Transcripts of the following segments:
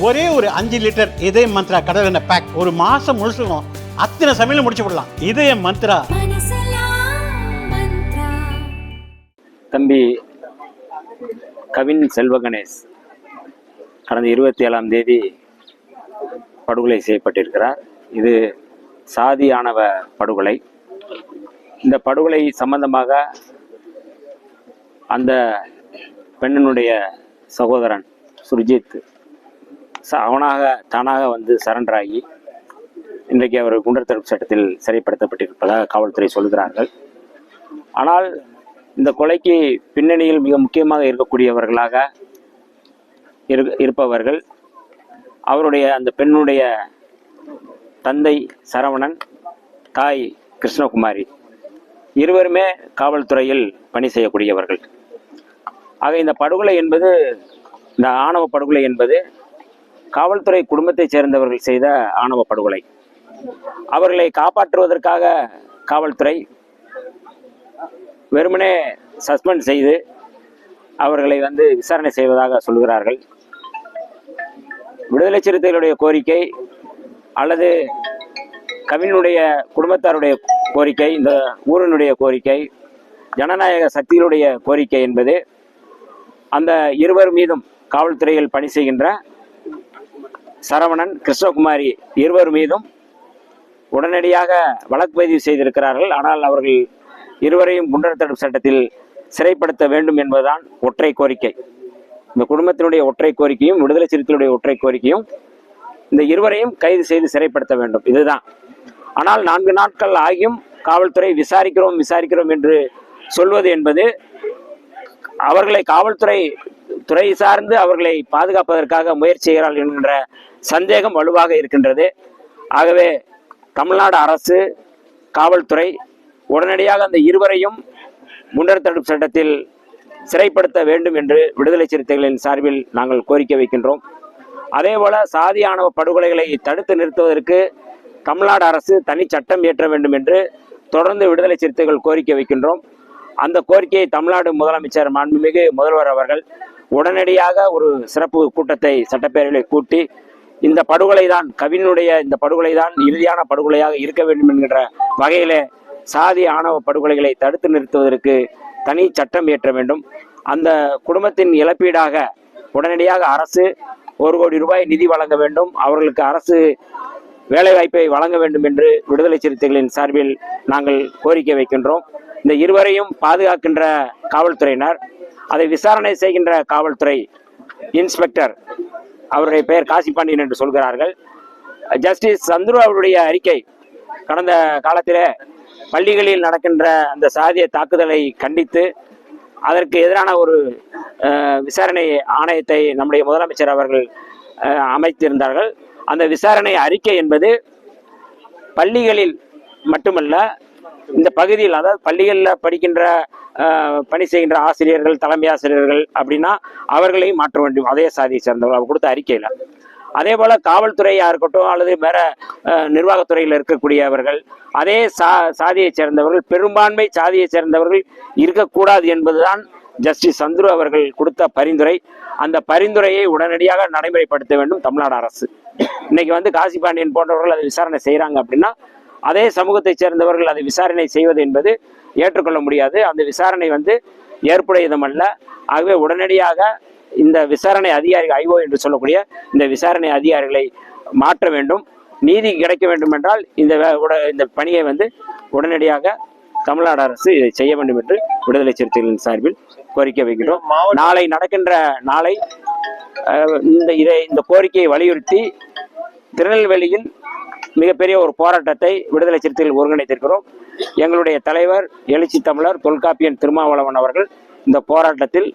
ஒரே ஒரு அஞ்சு லிட்டர் இதய மந்த்ரா கடல் எண்ணெய் பேக் ஒரு மாசம் முழுசுக்கும் அத்தனை சமையல முடிச்சு விடலாம். இதய மந்த்ரா. தம்பி கவின் செல்வ கணேஷ் கடந்த இருபத்தி ஏழாம் தேதி படுகொலை செய்யப்பட்டிருக்கிறார். இது சாதி ஆணவ படுகொலை. இந்த படுகொலை சம்பந்தமாக அந்த பெண்ணினுடைய சகோதரன் சுர்ஜித் அவனாக தானாக வந்து சரண்டர் ஆகி இன்றைக்கு அவர் குண்டர் தடுப்பு சட்டத்தில் சிறைப்படுத்தப்பட்டிருப்பதாக காவல்துறை சொல்கிறார்கள் ஆனால் இந்த கொலைக்கு பின்னணியில் மிக முக்கியமாக இருக்கக்கூடியவர்களாக இரு- இருப்பவர்கள் அவருடைய அந்த பெண்ணுடைய தந்தை சரவணன் தாய் கிருஷ்ணகுமாரி இருவருமே காவல்துறையில் பணி செய்யக்கூடியவர்கள். ஆக இந்த படுகொலை என்பது இந்த ஆணவ படுகொலை என்பது காவல்துறை குடும்பத்தைச் சேர்ந்தவர்கள் செய்த ஆணவ படுகொலை. அவர்களை காப்பாற்றுவதற்காக காவல்துறை வெறுமனே சஸ்பெண்ட் செய்து அவர்களை வந்து விசாரணை செய்வதாக சொல்கிறார்கள். விடுதலை சிறுத்தைகளுடைய கோரிக்கை அல்லது கவினுடைய குடும்பத்தாருடைய கோரிக்கை இந்த ஊரனுடைய கோரிக்கை ஜனநாயக சக்திகளுடைய கோரிக்கை என்பது அந்த இருவர் மீதும் காவல்துறையில் பணி செய்கின்ற சரவணன் கிருஷ்ணகுமாரி இருவர் மீதும் உடனடியாக வழக்கு பதிவு செய்திருக்கிறார்கள். ஆனால் அவர்கள் இருவரையும் குண்டர் தடுப்பு சட்டத்தில் சிறைப்படுத்த வேண்டும் என்பதுதான் ஒற்றை கோரிக்கை. இந்த குடும்பத்தினுடைய ஒற்றை கோரிக்கையும் விடுதலை சிறுத்தையுடைய ஒற்றை கோரிக்கையும் இந்த இருவரையும் கைது செய்து சிறைப்படுத்த வேண்டும். இதுதான். ஆனால் நான்கு நாட்கள் ஆகியும் காவல்துறை விசாரிக்கிறோம் விசாரிக்கிறோம் என்று சொல்வது என்பது அவர்களை காவல்துறை துறை சார்ந்து அவர்களை பாதுகாப்பதற்காக முயற்சி செய்கிறார்கள் என்கின்ற சந்தேகம் வலுவாக இருக்கின்றது. ஆகவே தமிழ்நாடு அரசு காவல்துறை உடனடியாக அந்த இருவரையும் குண்டர் தடுப்பு சட்டத்தில் சிறைப்படுத்த வேண்டும் என்று விடுதலை சிறுத்தைகளின் சார்பில் நாங்கள் கோரிக்கை வைக்கின்றோம். அதேபோல சாதி ஆணவ படுகொலைகளை தடுத்து நிறுத்துவதற்கு தமிழ்நாடு அரசு தனி சட்டம் இயற்ற வேண்டும் என்று தொடர்ந்து விடுதலை சிறுத்தைகள் கோரிக்கை வைக்கின்றோம். அந்த கோரிக்கையை தமிழ்நாடு முதலமைச்சர் மாண்புமிகு முதல்வர் அவர்கள் உடனடியாக ஒரு சிறப்பு கூட்டத்தை சட்டப்பேரவையில் கூட்டி இந்த படுகொலை தான் கவினுடைய இந்த படுகொலை தான் இறுதியான படுகொலையாக இருக்க வேண்டும் என்கின்ற வகையிலே சாதி ஆணவ படுகொலைகளை தடுத்து நிறுத்துவதற்கு தனி சட்டம் இயற்ற வேண்டும். அந்த குடும்பத்தின் இழப்பீடாக உடனடியாக அரசு ஒரு கோடி ரூபாய் நிதி வழங்க வேண்டும். அவர்களுக்கு அரசு வேலைவாய்ப்பை வழங்க வேண்டும் என்று விடுதலை சிறுத்தைகளின் சார்பில் நாங்கள் கோரிக்கை வைக்கின்றோம். இந்த இருவரையும் பாதுகாக்கின்ற காவல்துறையினர் அதை விசாரணை செய்கின்ற காவல்துறை இன்ஸ்பெக்டர் அவருடைய பெயர் காசிபாண்டியன் என்று சொல்கிறார்கள். ஜஸ்டிஸ் சந்துரு அவருடைய அறிக்கை கடந்த காலத்திலே பள்ளிகளில் நடக்கின்ற அந்த சாதிய தாக்குதலை கண்டித்து அதற்கு எதிரான ஒரு விசாரணை ஆணையத்தை நம்முடைய முதலமைச்சர் அவர்கள் அமைத்திருந்தார்கள். அந்த விசாரணை அறிக்கை என்பது பள்ளிகளில் மட்டுமல்ல இந்த பகுதியில் அதாவது பள்ளிகளில் படிக்கின்ற அஹ், பணி செய்கின்ற ஆசிரியர்கள் தலைமை ஆசிரியர்கள் அப்படின்னா அவர்களையும் மாற்ற வேண்டும். அதே சாதியை சேர்ந்தவர்கள். அவர் கொடுத்த அறிக்கையில். அதே போல காவல்துறையாக இருக்கட்டும் அல்லது வேற நிர்வாகத்துறையில் இருக்கக்கூடியவர்கள் அதே சா சாதியை சேர்ந்தவர்கள் பெரும்பான்மை சாதியை சேர்ந்தவர்கள் இருக்கக்கூடாது என்பதுதான் ஜஸ்டிஸ் சந்துரு அவர்கள் கொடுத்த பரிந்துரை. அந்த பரிந்துரையை உடனடியாக நடைமுறைப்படுத்த வேண்டும் தமிழ்நாடு அரசு. இன்னைக்கு வந்து காசி பாண்டியன் போன்றவர்கள் அதை விசாரணை செய்கிறாங்க அப்படின்னா அதே சமூகத்தைச் சேர்ந்தவர்கள் அதை விசாரணை செய்வது என்பது ஏற்றுக்கொள்ள முடியாது. அந்த விசாரணை வந்து ஏற்புடையதுமல்ல. ஆகவே உடனடியாக இந்த விசாரணை அதிகாரிகள் ஐஓ என்று சொல்லக்கூடிய இந்த விசாரணை அதிகாரிகளை மாற்ற வேண்டும். நீதி கிடைக்க வேண்டும் என்றால் இந்த இந்த பணியை வந்து உடனடியாக தமிழ்நாடு அரசு இதை செய்ய வேண்டும் என்று விடுதலை சிறுத்தைகளின் சார்பில் கோரிக்கை வைக்கிறோம். நாளை நடக்கின்ற நாளை இந்த இதை இந்த கோரிக்கையை வலியுறுத்தி திருநெல்வேலியில் மிகப்பெரிய ஒரு போராட்டத்தை விடுதலை சிறுத்தைகள் ஒருங்கிணைத்திருக்கிறோம். எங்களுடைய தலைவர் எழுச்சி தமிழர் தொல்காப்பியன் திருமாவளவன் அவர்கள் இந்த போராட்டத்தில்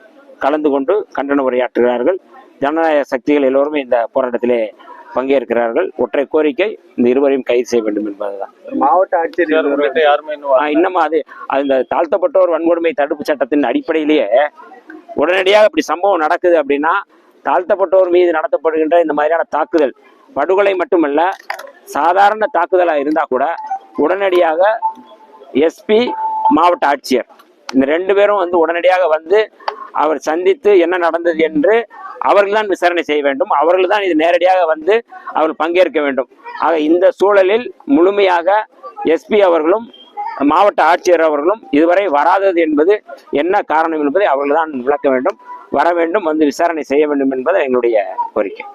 கலந்து கொண்டு கண்டன உரையாற்றுகிறார்கள். ஜனநாயக சக்திகள் எல்லோருமே இந்த போராட்டத்திலே பங்கேற்கிறார்கள். ஒற்றை கோரிக்கை இந்த இருவரையும் கைது செய்ய வேண்டும் என்பதுதான். மாவட்ட ஆட்சியர் இன்னமும் அது அது இந்த தாழ்த்தப்பட்டோர் வன்கொடுமை தடுப்பு சட்டத்தின் அடிப்படையிலேயே உடனடியாக இப்படி சம்பவம் நடக்குது அப்படின்னா தாழ்த்தப்பட்டோர் மீது நடத்தப்படுகின்ற இந்த மாதிரியான தாக்குதல் படுகொலை மட்டுமல்ல சாதாரண தாக்குதலாக இருந்தால் கூட உடனடியாக எஸ்பி மாவட்ட ஆட்சியர். இந்த ரெண்டு பேரும் வந்து உடனடியாக வந்து அவர் சந்தித்து என்ன நடந்தது என்று அவர்கள் தான் விசாரணை செய்ய வேண்டும். அவர்கள் தான் இது நேரடியாக வந்து அவர் பங்கேற்க வேண்டும். ஆக இந்த சூழலில் முழுமையாக எஸ்பி அவர்களும் மாவட்ட ஆட்சியர் அவர்களும் இதுவரை வராதது என்பது என்ன காரணம் என்பதை அவர்கள் தான் விளக்க வேண்டும். வர வேண்டும் வந்து விசாரணை செய்ய வேண்டும் என்பது எங்களுடைய கோரிக்கை.